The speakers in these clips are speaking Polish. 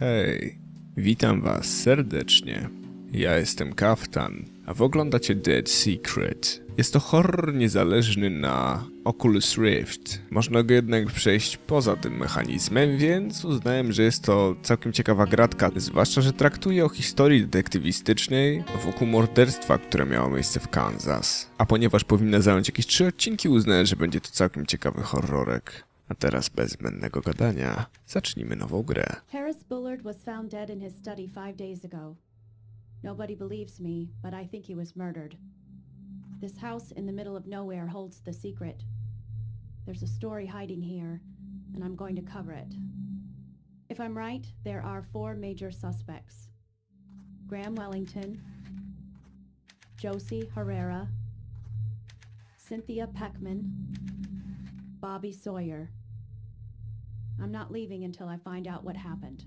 Hej, witam was serdecznie. Ja jestem Kaftan, a wy oglądacie Dead Secret. Jest to horror niezależny na Oculus Rift. Można go jednak przejść poza tym mechanizmem, więc uznałem, że jest to całkiem ciekawa gratka, zwłaszcza, że traktuje o historii detektywistycznej wokół morderstwa, które miało miejsce w Kansas. A ponieważ powinna zająć jakieś trzy odcinki, uznałem, że będzie to całkiem ciekawy horrorek. A teraz bez zbędnego gadania, zacznijmy nową grę. Harris Bullard was found dead in his study five days ago. Nobody believes me, but I think he was murdered. This house in the middle of nowhere holds the secret. There's a story hiding here, and I'm going to cover it. If I'm right, there are four major suspects Graham Wellington, Josie Herrera, Cynthia Peckman, Bobby Sawyer. I'm not leaving until I find out what happened.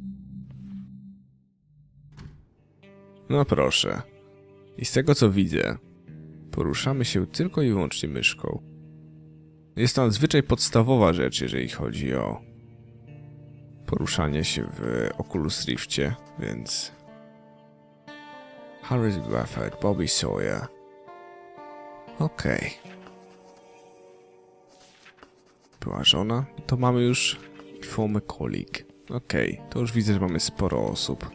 No proszę. I z tego co widzę, poruszamy się tylko i wyłącznie myszką. Jest to nadzwyczaj podstawowa rzecz, jeżeli chodzi o poruszanie się w Oculus Riftie, więc... Harris Buffett, Bobby Sawyer. Okej. Była żona? To mamy już Before McCollick. Okej, to już widzę, że mamy sporo osób.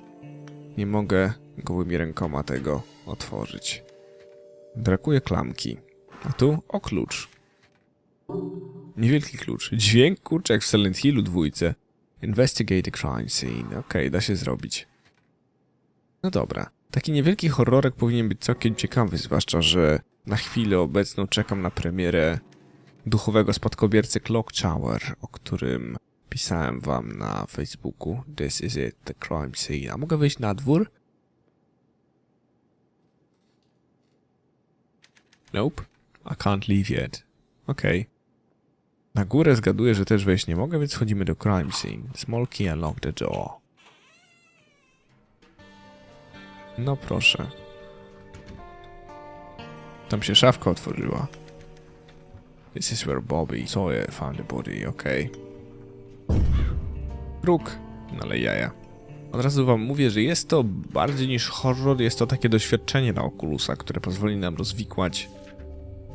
Nie mogę gołymi rękoma tego otworzyć. Brakuje klamki. A tu o klucz. Niewielki klucz. Dźwięk kurczę jak w Silent Hillu dwójce. Investigate a crime scene. Okej, da się zrobić. No dobra. Taki niewielki horrorek powinien być całkiem ciekawy, zwłaszcza, że na chwilę obecną czekam na premierę duchowego spadkobiercy Clock Tower, o którym pisałem wam na Facebooku. This is it, the crime scene. A mogę wyjść na dwór? Nope. I can't leave yet. Okej. Na górę zgaduję, że też wejść nie mogę, więc wchodzimy do crime scene. Small key unlock the door. No proszę. Tam się szafka otworzyła. This is where Bobby Sawyer found the body, okej. Róg, no ale jaja. Od razu wam mówię, że jest to bardziej niż horror, jest to takie doświadczenie na Oculusa, które pozwoli nam rozwikłać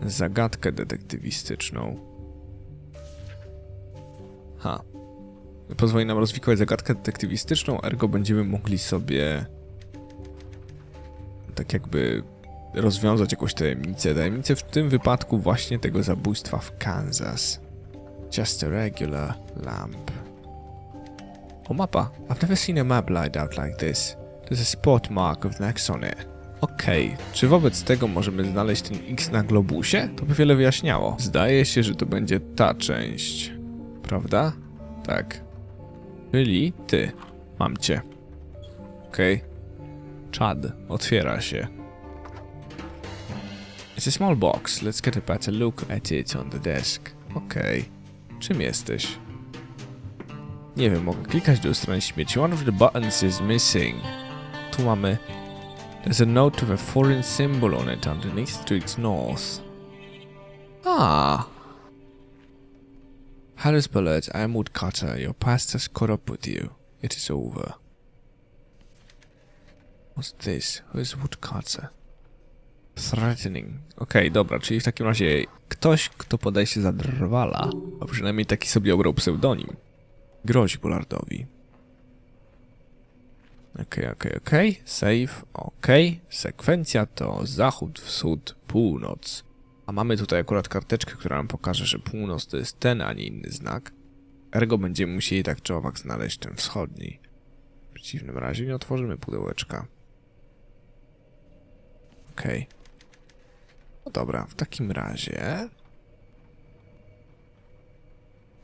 zagadkę detektywistyczną. Ha. Pozwoli nam rozwikłać zagadkę detektywistyczną, ergo będziemy mogli sobie tak jakby rozwiązać jakąś tajemnicę. Tajemnicę w tym wypadku właśnie tego zabójstwa w Kansas. Just a regular lamp. O mapa. I've never seen a map laid out like this. There's a spot mark with an X on it. Okej, czy wobec tego możemy znaleźć ten X na globusie? To by wiele wyjaśniało. Zdaje się, że to będzie ta część. Prawda? Tak. Czyli ty. Mam cię. Okej. Chad. Otwiera się. It's a small box. Let's get a better look at it on the desk. Okej. Czym jesteś? Nie wiem, mogę klikać do strony śmieci. One of the buttons is missing. Tu mamy... There's a note with a foreign symbol on it underneath to its north. Ah. Harris Bullard, I am Woodcutter. Your past has caught up with you. It is over. What's this? Who is Woodcutter? Threatening. Okej, dobra, czyli w takim razie ktoś, kto podaje się za drwala, a przynajmniej taki sobie obrał pseudonim, grozi Bullardowi. Okej, okej, okej. Save, okej. Sekwencja to zachód, wschód, północ. A mamy tutaj akurat karteczkę, która nam pokaże, że północ to jest ten, a nie inny znak. Ergo będziemy musieli tak czy owak znaleźć ten wschodni. W przeciwnym razie nie otworzymy pudełeczka. Okej. Dobra, w takim razie...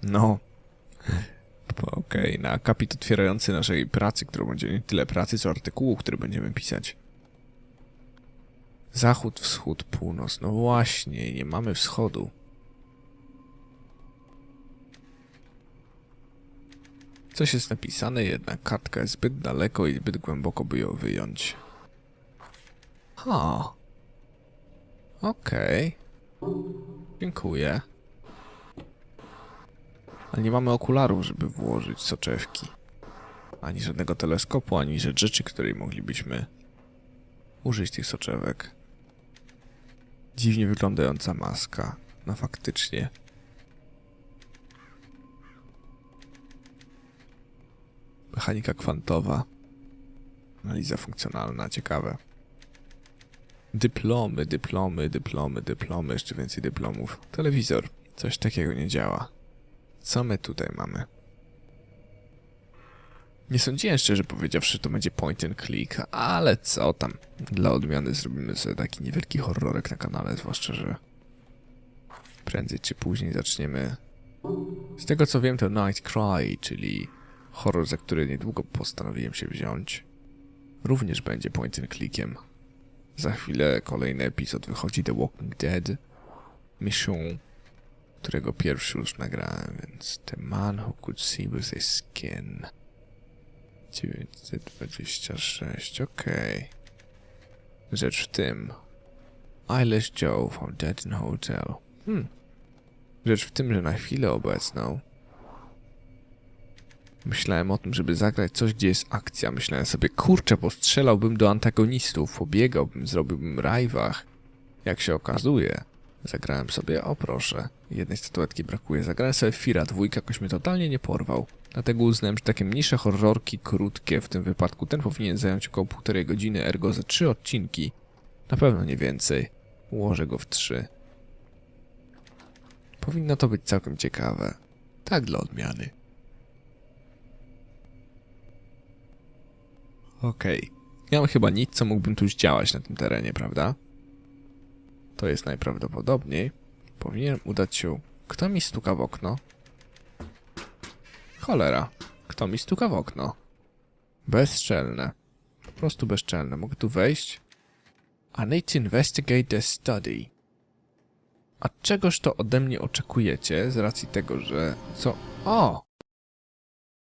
No. Okej, na akapit otwierający naszej pracy, którą będzie nie tyle pracy, co artykułu, który będziemy pisać. Zachód, wschód, północ. No właśnie, nie mamy wschodu. Coś jest napisane, jednak kartka jest zbyt daleko i zbyt głęboko, by ją wyjąć. Ha. Okej. Dziękuję. Ale nie mamy okularów, żeby włożyć soczewki. Ani żadnego teleskopu, ani rzeczy, której moglibyśmy użyć tych soczewek. Dziwnie wyglądająca maska. No faktycznie. Mechanika kwantowa. Analiza funkcjonalna, ciekawe. Dyplomy, dyplomy, dyplomy, dyplomy, jeszcze więcej dyplomów. Telewizor. Coś takiego nie działa. Co my tutaj mamy? Nie sądziłem szczerze powiedziawszy, że to będzie point and click, ale co tam. Dla odmiany zrobimy sobie taki niewielki horrorek na kanale, zwłaszcza, że prędzej czy później zaczniemy. Z tego co wiem, to Night Cry, czyli horror, za który niedługo postanowiłem się wziąć, również będzie point and clickiem. Za chwilę kolejny epizod wychodzi The Walking Dead Mission, którego pierwszy już nagrałem, więc The Man Who Could See With His Skin. 926, okej. Rzecz w tym. Eyeless Joe found dead in hotel. Hmm. Rzecz w tym, że na chwilę obecną myślałem o tym, żeby zagrać coś, gdzie jest akcja. Myślałem sobie, kurczę, postrzelałbym do antagonistów, pobiegałbym, zrobiłbym rajwach. Jak się okazuje, zagrałem sobie, o proszę, jednej statuetki brakuje. Zagrałem sobie Fira dwójka, jakoś mnie totalnie nie porwał. Dlatego uznałem, że takie mniejsze horrorki, krótkie w tym wypadku, ten powinien zająć około półtorej godziny, ergo ze trzy odcinki. Na pewno nie więcej. Ułożę go w trzy. Powinno to być całkiem ciekawe. Tak dla odmiany. Okej. Nie mam chyba nic, co mógłbym tu zdziałać na tym terenie, prawda? To jest najprawdopodobniej. Powinienem udać się... Kto mi stuka w okno? Cholera. Kto mi stuka w okno? Bezczelne. Po prostu bezczelne. Mogę tu wejść? I need to investigate the study. A czegoż to ode mnie oczekujecie z racji tego, że... Co? O!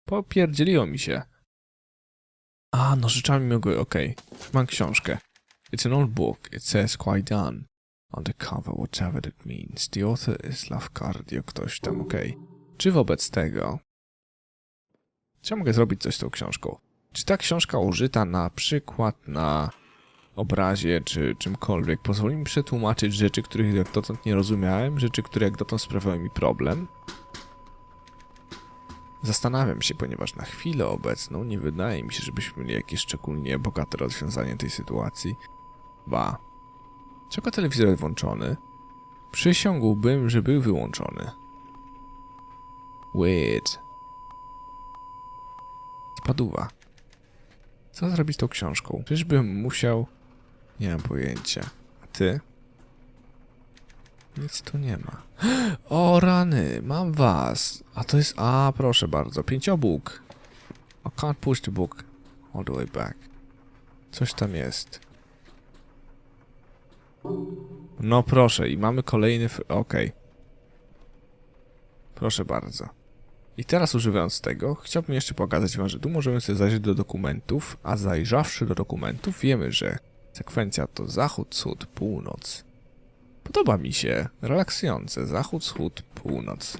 Popierdzieliło mi się. A, nożyczami mogły, okej. Mam książkę. It's an old book. It says quite done. Cover, whatever that means. The author is Lafcardio, ktoś tam, okej. Czy wobec tego... Czy ja mogę zrobić coś z tą książką? Czy ta książka użyta na przykład na obrazie, czy czymkolwiek, pozwoli mi przetłumaczyć rzeczy, których jak dotąd nie rozumiałem, rzeczy, które jak dotąd sprawiały mi problem? Zastanawiam się, ponieważ na chwilę obecną nie wydaje mi się, żebyśmy mieli jakieś szczególnie bogate rozwiązanie tej sytuacji. Ba. Czego telewizor włączony? Przysiągłbym, że był wyłączony. Weird. Spaduwa. Co zrobić z tą książką? Czyżbym musiał... Nie mam pojęcia. A ty? Nic tu nie ma. O rany, mam was. A to jest... A, proszę bardzo, pięciobóg. I can't push the book all the way back. Coś tam jest. No proszę, i mamy kolejny... Okej. Proszę bardzo. I teraz używając tego, chciałbym jeszcze pokazać wam, że tu możemy sobie zajrzeć do dokumentów, a zajrzawszy do dokumentów wiemy, że sekwencja to zachód, wschód, północ. Podoba mi się. Relaksujące. Zachód, wschód, północ.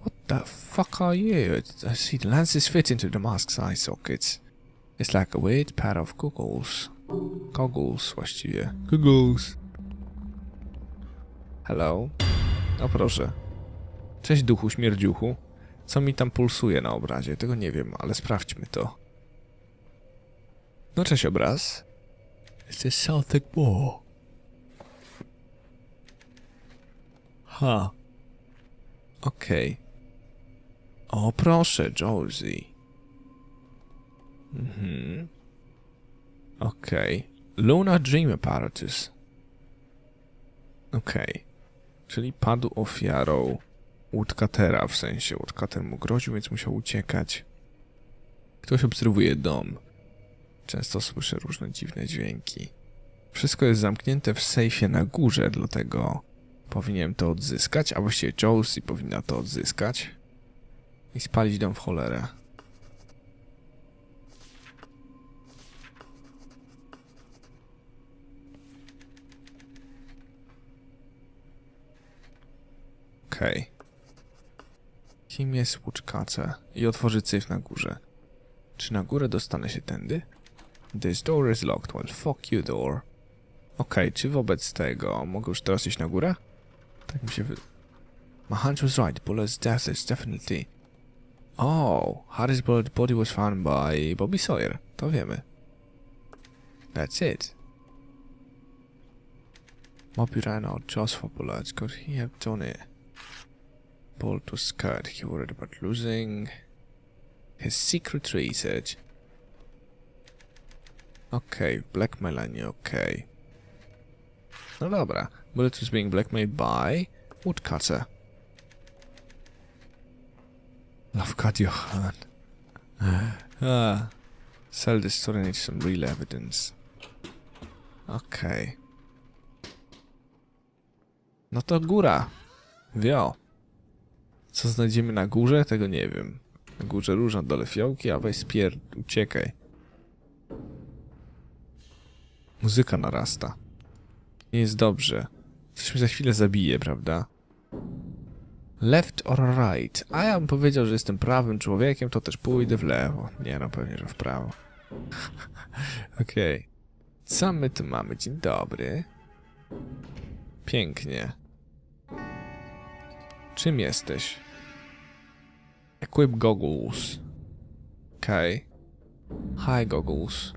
What the fuck are you? I see the lenses fit into the mask's eye sockets. It's like a weird pair of goggles. Goggles właściwie. Goggles. Hello? O proszę. Cześć duchu śmierdziuchu. Co mi tam pulsuje na obrazie? Tego nie wiem, ale sprawdźmy to. No cześć obraz. It's the Celtic War. Ha. Okej. O proszę, Josie. Mhm. Okej. Luna Dream Apparatus. Okej. Czyli padł ofiarą Woodcuttera, w sensie Woodcutter mu groził, więc musiał uciekać. Ktoś obserwuje dom. Często słyszę różne dziwne dźwięki. Wszystko jest zamknięte w sejfie na górze, dlatego powinienem to odzyskać, a właściwie Josie powinna to odzyskać i spalić dom w cholerę. Okej. Kim jest Woodcutter? I otworzyć safe na górze. Czy na górę dostanę się tędy? This door is locked. Well, fuck you, door. Okej, czy wobec tego mogę już teraz iść na górę? Tak mi się wy... My hunch was right. Bullet's death is definitely... Oh, Harry's body was found by Bobby Sawyer. To wiemy. That's it. Bobby ran out just for bullets. Could he have done it? Bolt was scared. He worried about losing his secret research. Okej, blackmailanie, okej. Okay. No dobra. Bullet was being blackmailed by Woodcutter. Love cut your hand. Ah. Sell this story needs some real evidence. Okej. No to góra. Wio. Co znajdziemy na górze? Tego nie wiem. Na górze róż, na dole fiołki, a weź spier... uciekaj. Muzyka narasta. Nie jest dobrze. Coś mnie za chwilę zabije, prawda? Left or right? A ja bym powiedział, że jestem prawym człowiekiem, to też pójdę w lewo. Nie no, pewnie, że w prawo. Okej. Co my tu mamy? Dzień dobry. Pięknie. Czym jesteś? Equip goggles. Okej. Hi goggles.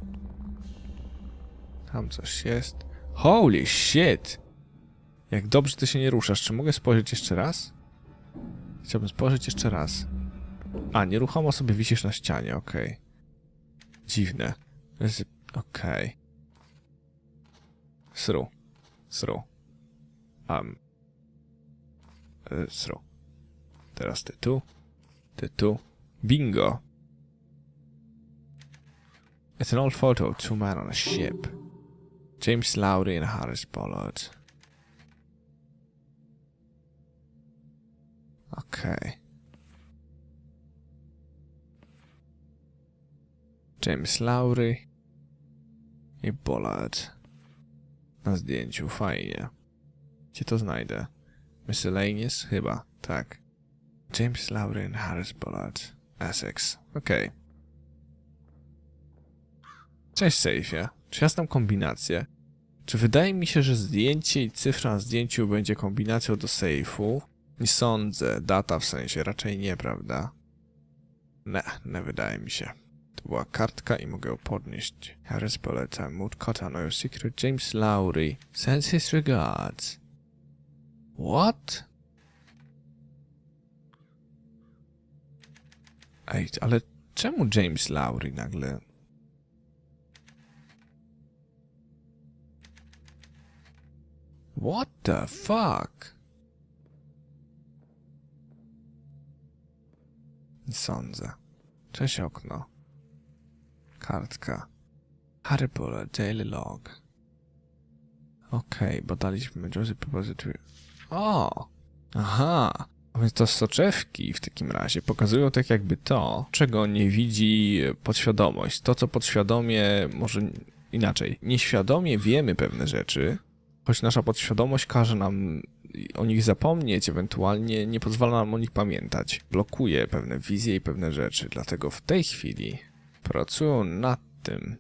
Tam coś jest. Holy shit! Jak dobrze ty się nie ruszasz. Czy mogę spojrzeć jeszcze raz? Chciałbym spojrzeć jeszcze raz. A, nieruchomo sobie wisisz na ścianie, okej. Dziwne. Z- Okej. Sru. Sru. Um. Sru. Teraz ty tu. Ty tu. Bingo! It's an old photo of two men on a ship. James Lowry and Harris Pollard. Okej. James Lowry i Pollard. Na zdjęciu, fajnie. Gdzie to znajdę? Miscellaneous? Chyba, tak. James Lowry and Harris Pollard. Essex. Okej. Cześć, Sejfie. Czy ja znam kombinację? Czy wydaje mi się, że zdjęcie i cyfra na zdjęciu będzie kombinacją do sejfu? Nie sądzę. Data w sensie. Raczej nie, prawda? Ne, nie wydaje mi się. To była kartka i mogę ją podnieść. Harris poleca. Mood Cotta, no your secret. James Lowry. Sends his regards. What? Ej, ale czemu James Lowry nagle... What the fuck? Sądzę. Cześć okno. Kartka. Harry Potter Daily Log. Okej, bo daliśmy Josie Propository. O! Aha! A więc to soczewki w takim razie pokazują tak jakby to, czego nie widzi podświadomość. To, co podświadomie, może inaczej, nieświadomie wiemy pewne rzeczy, choć nasza podświadomość każe nam o nich zapomnieć, ewentualnie nie pozwala nam o nich pamiętać. Blokuje pewne wizje i pewne rzeczy, dlatego w tej chwili pracują nad tym,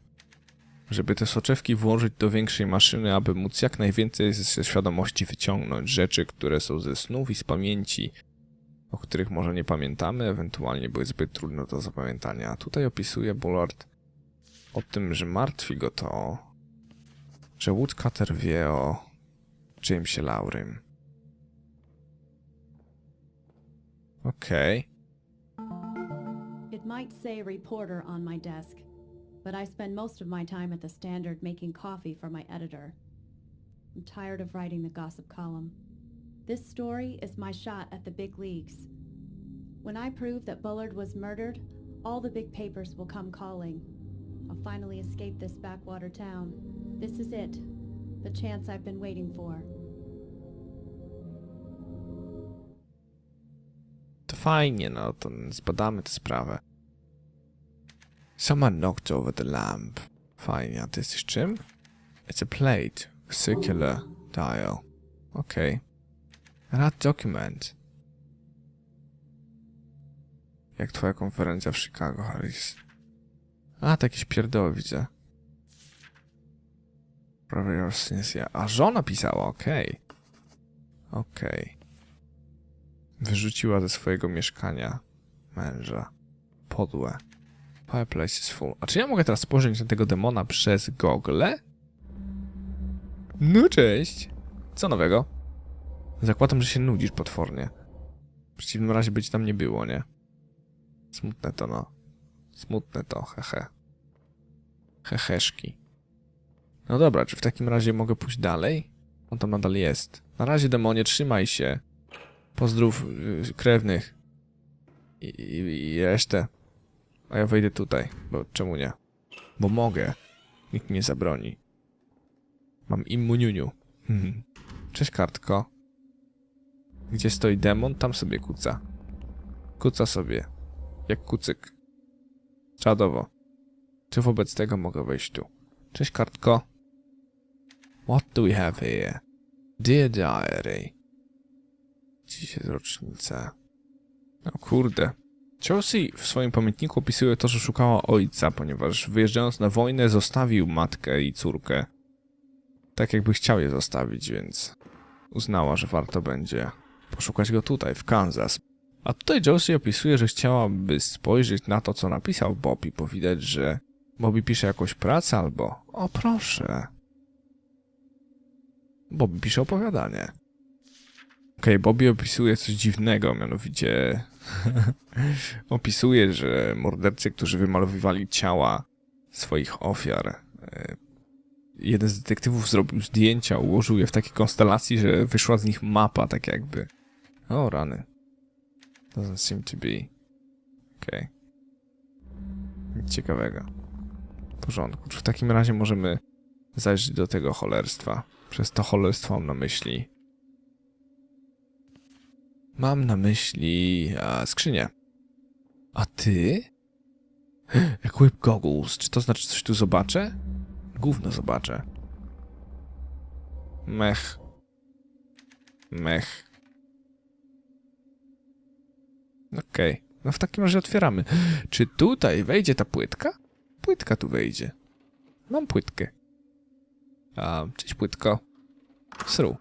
żeby te soczewki włożyć do większej maszyny, aby móc jak najwięcej ze świadomości wyciągnąć rzeczy, które są ze snów i z pamięci, o których może nie pamiętamy, ewentualnie były zbyt trudne do zapamiętania. A tutaj opisuje Bullard o tym, że martwi go to, że Woodcutter wie o Jamesie Laurym. Okej. It might say reporter on my desk, but I spend most of my time at the Standard making coffee for my editor. I'm tired of writing the gossip column. This story is my shot at the big leagues. When I prove that Bullard was murdered, all the big papers will come calling. I'll finally escape this backwater town. This is it, the chance I've been waiting for. Fajnie, no to zbadamy tę sprawę. Someone knocked over the lamp. Fajnie, a ty jesteś czym? It's a plate, a circular dial. Okej. That document. Jak twoja konferencja w Chicago, Harris? A, to jakieś pierdoły widzę. Prawie Cynthia. A żona pisała, okej. Okej. Wyrzuciła ze swojego mieszkania męża. Podłe. Fireplace is full. A czy ja mogę teraz spojrzeć na tego demona przez gogle? No cześć. Co nowego? Zakładam, że się nudzisz potwornie. W przeciwnym razie być tam nie było, nie? Smutne to no. Smutne to, hehe. Heheszki. No dobra, czy w takim razie mogę pójść dalej? On tam nadal jest. Na razie, demonie, trzymaj się. Pozdrów yy, krewnych. I, i, I resztę. A ja wejdę tutaj, bo czemu nie? Bo mogę. Nikt mi nie zabroni. Mam immuniuniu. Hmm. Cześć, kartko. Gdzie stoi demon, tam sobie kuca. Kuca sobie. Jak kucyk. Czadowo. Czy wobec tego mogę wejść tu? Cześć, kartko. What do we have here? Dear Diary. Dziś jest rocznica. No kurde. Chelsea w swoim pamiętniku opisuje to, że szukała ojca, ponieważ wyjeżdżając na wojnę zostawił matkę i córkę. Tak jakby chciał je zostawić, więc uznała, że warto będzie poszukać go tutaj, w Kansas. A tutaj Josie opisuje, że chciałaby spojrzeć na to, co napisał Bobby, bo widać, że Bobby pisze jakąś pracę albo... O proszę. Bobby pisze opowiadanie. Okej, Bobby opisuje coś dziwnego, mianowicie opisuje, że mordercy, którzy wymalowywali ciała swoich ofiar, e, jeden z detektywów zrobił zdjęcia, ułożył je w takiej konstelacji, że wyszła z nich mapa, tak jakby. O, rany. Doesn't seem to be. Okej. Nic ciekawego. W porządku. Czy w takim razie możemy zajrzeć do tego cholerstwa? Przez to cholerstwo mam na myśli. Mam na myśli a, skrzynię. A ty? Equip goggles. Czy to znaczy coś tu zobaczę? Gówno zobaczę. Mech. Mech. Okej. No w takim razie otwieramy. Czy tutaj wejdzie ta płytka? Płytka tu wejdzie. Mam płytkę. A, cześć płytko. Sru.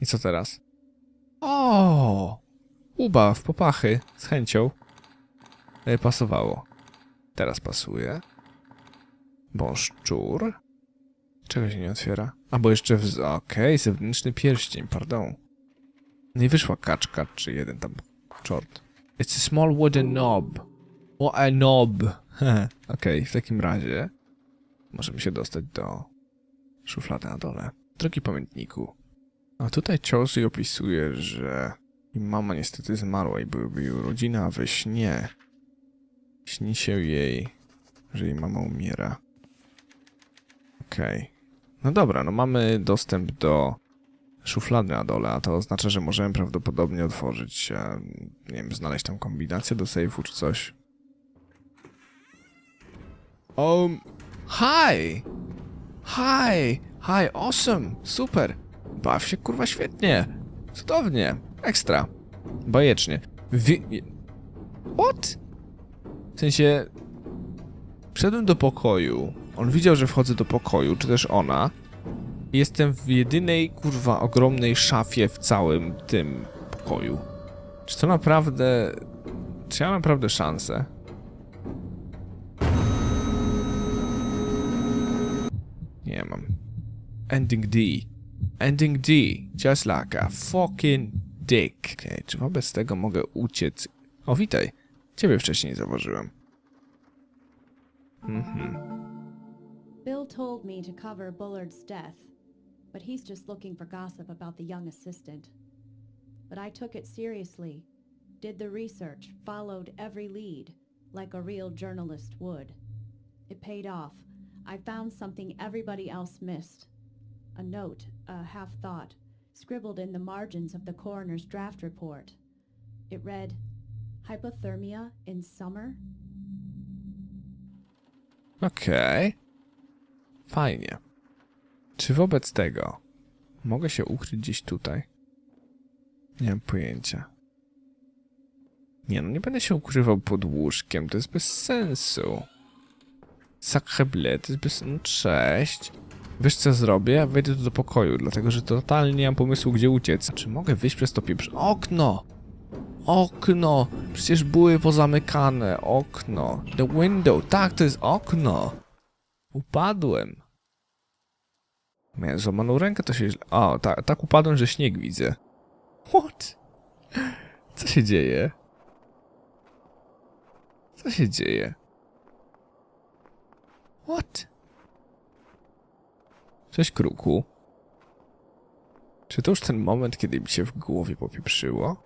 I co teraz? O! Ubaw, popachy. Z chęcią. E, pasowało. Teraz pasuje. Bonszczur. Czego się nie otwiera? A, bo jeszcze w... Okej, zewnętrzny pierścień, pardon. No i wyszła kaczka, czy jeden tam czort. It's a small wooden knob. What a knob. Okej, w takim razie możemy się dostać do szuflady na dole. Drogi pamiętniku, a tutaj Chelsea opisuje, że mama niestety zmarła i byłyby jej urodziny, a we śnie śni się jej, że jej mama umiera. Okej. No dobra, no mamy dostęp do szuflady na dole, a to oznacza, że możemy prawdopodobnie otworzyć, e, nie wiem, znaleźć tam kombinację do sejfu czy coś. Um, hi! Hi! Hi, awesome! Super! Baw się kurwa świetnie! Cudownie! Ekstra! Bajecznie. Wi... What? W sensie... Wszedłem do pokoju. On widział, że wchodzę do pokoju, czy też ona. Jestem w jedynej, kurwa, ogromnej szafie w całym tym pokoju. Czy to naprawdę... Czy ja mam naprawdę szansę? Nie mam. Ending D. Ending D. Just like a fucking dick. Okej, czy wobec tego mogę uciec? O, witaj. Ciebie wcześniej zauważyłem. Mhm. Bill told me to cover Bullard's death, but he's just looking for gossip about the young assistant. But I took it seriously, did the research, followed every lead, like a real journalist would. It paid off. I found something everybody else missed. A note, a half thought, scribbled in the margins of the coroner's draft report. It read, Hypothermia in summer? Okej. Fajnie. Czy wobec tego mogę się ukryć gdzieś tutaj? Nie mam pojęcia. Nie no, nie będę się ukrywał pod łóżkiem, to jest bez sensu. Sacreble, to jest bez... No, cześć. Wiesz co zrobię? Wejdę tu do pokoju, dlatego że totalnie nie mam pomysłu, gdzie uciec. Czy mogę wyjść przez to pieprz... Okno! Okno! Przecież były pozamykane. Okno. The window. Tak, to jest okno. Upadłem. Miałem złamaną rękę, to się źle... O, ta, tak upadłem, że śnieg widzę. What? Co się dzieje? Co się dzieje? What? Cześć, kruku. Czy to już ten moment, kiedy mi się w głowie popieprzyło?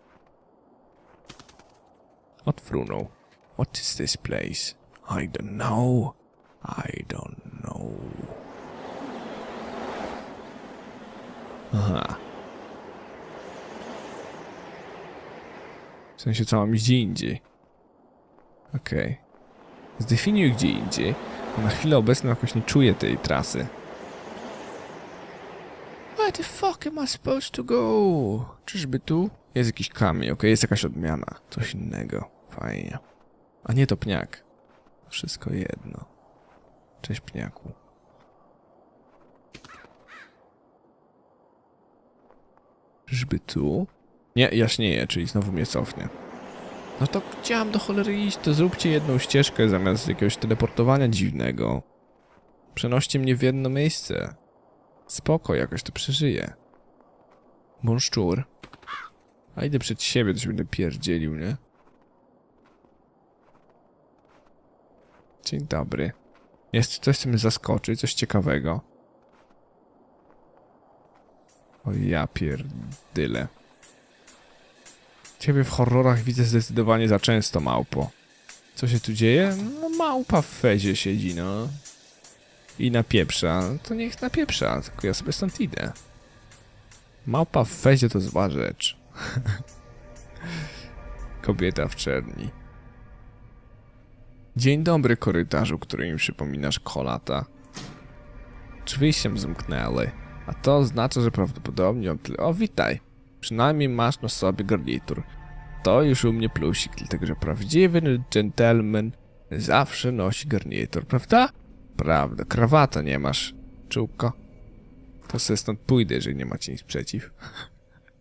Odfrunął. What is this place? I don't know. I don't know. Aha. W sensie co mam gdzie indziej. Okej. Zdefiniuj gdzie indziej. Na chwilę obecną jakoś nie czuję tej trasy. Where the fuck am I supposed to go? Czyżby tu? Jest jakiś kamień, okej, jest jakaś odmiana. Coś innego. Fajnie. A nie to pniak. Wszystko jedno. Cześć pniaku. Czyżby tu? Nie, jaśnieje, czyli znowu mnie cofnie. No to chciałem do cholery iść, to zróbcie jedną ścieżkę zamiast jakiegoś teleportowania dziwnego. Przenoście mnie w jedno miejsce. Spoko, jakoś to przeżyję. Bonszczur. A idę przed siebie, to się będę pierdzielił, nie? Dzień dobry. Jest coś, co mnie zaskoczy, coś ciekawego. O ja pierdyle. Ciebie w horrorach widzę zdecydowanie za często, małpo. Co się tu dzieje? No małpa w fezie siedzi, no. I napieprza. To niech napieprza, tylko ja sobie stąd idę. Małpa w fezie to zła rzecz. Kobieta w czerni. Dzień dobry, korytarzu, który mi przypominasz kolata. Drzwi się zamknęły, a to oznacza, że prawdopodobnie on tyle... O, witaj! Przynajmniej masz na sobie garnitur. To już u mnie plusik, dlatego że prawdziwy gentleman zawsze nosi garnitur, prawda? Prawda, krawata nie masz, czółko. To sobie stąd pójdę, jeżeli nie macie nic przeciw.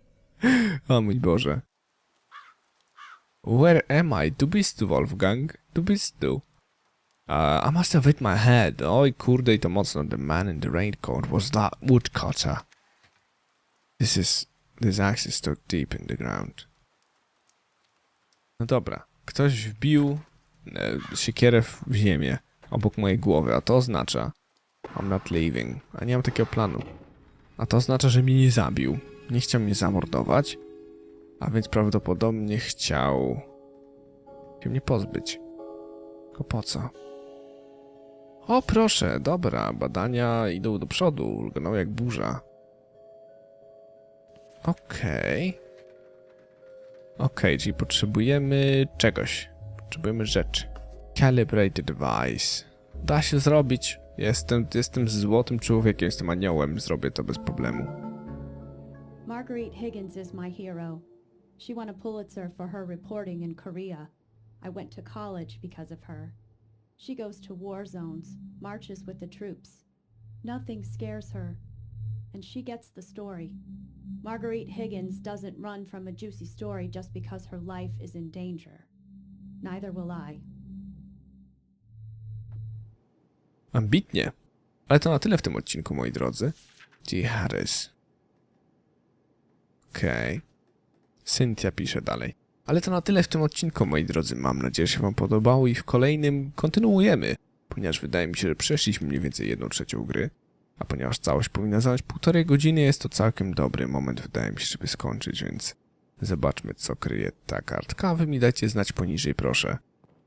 o mój Boże. Where am I? Du bist Wolfgang? Du bist. Uh, I must have hit my head. Oj kurde, i to mocno. The man in the raincoat was that woodcutter. This is... This axe is stuck deep in the ground. No dobra. Ktoś wbił e, siekierę w ziemię obok mojej głowy, a to oznacza I'm not leaving. A nie mam takiego planu. A to oznacza, że mnie nie zabił. Nie chciał mnie zamordować. A więc prawdopodobnie chciał się mnie pozbyć. Tylko po co? O proszę, dobra, badania idą do przodu, lgną jak burza. Okej. Okej, czyli potrzebujemy czegoś. Potrzebujemy rzeczy. Calibrated device. Da się zrobić. Jestem, jestem złotym człowiekiem, jestem aniołem, zrobię to bez problemu. Marguerite Higgins is my hero. She won a Pulitzer for her reporting in Korea. I went to college because of her. She goes to war zones, marches with the troops. Nothing scares her. And she gets the story. Marguerite Higgins doesn't run from a juicy story just because her life is in danger. Neither will I. Ambitnie. Ale to na tyle w tym odcinku, moi drodzy. G. Harris. Okej. Cynthia pisze dalej. Ale to na tyle w tym odcinku, moi drodzy. Mam nadzieję, że się wam podobało i w kolejnym kontynuujemy. Ponieważ wydaje mi się, że przeszliśmy mniej więcej jedną trzecią gry. A ponieważ całość powinna zająć półtorej godziny, jest to całkiem dobry moment, wydaje mi się, żeby skończyć, więc zobaczmy, co kryje ta kartka. Wy mi dajcie znać poniżej, proszę.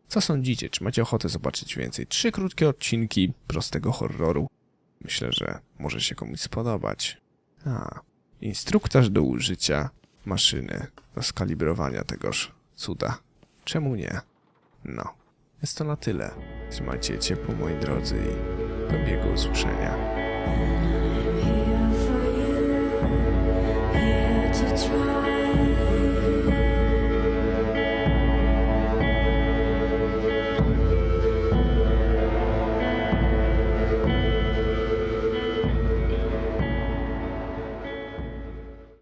Co sądzicie? Czy macie ochotę zobaczyć więcej? Trzy krótkie odcinki prostego horroru. Myślę, że może się komuś spodobać. A, instruktaż do użycia maszyny do skalibrowania tegoż cuda. Czemu nie? No, jest to na tyle. Trzymajcie ciepło, moi drodzy, i do biegu usłyszenia.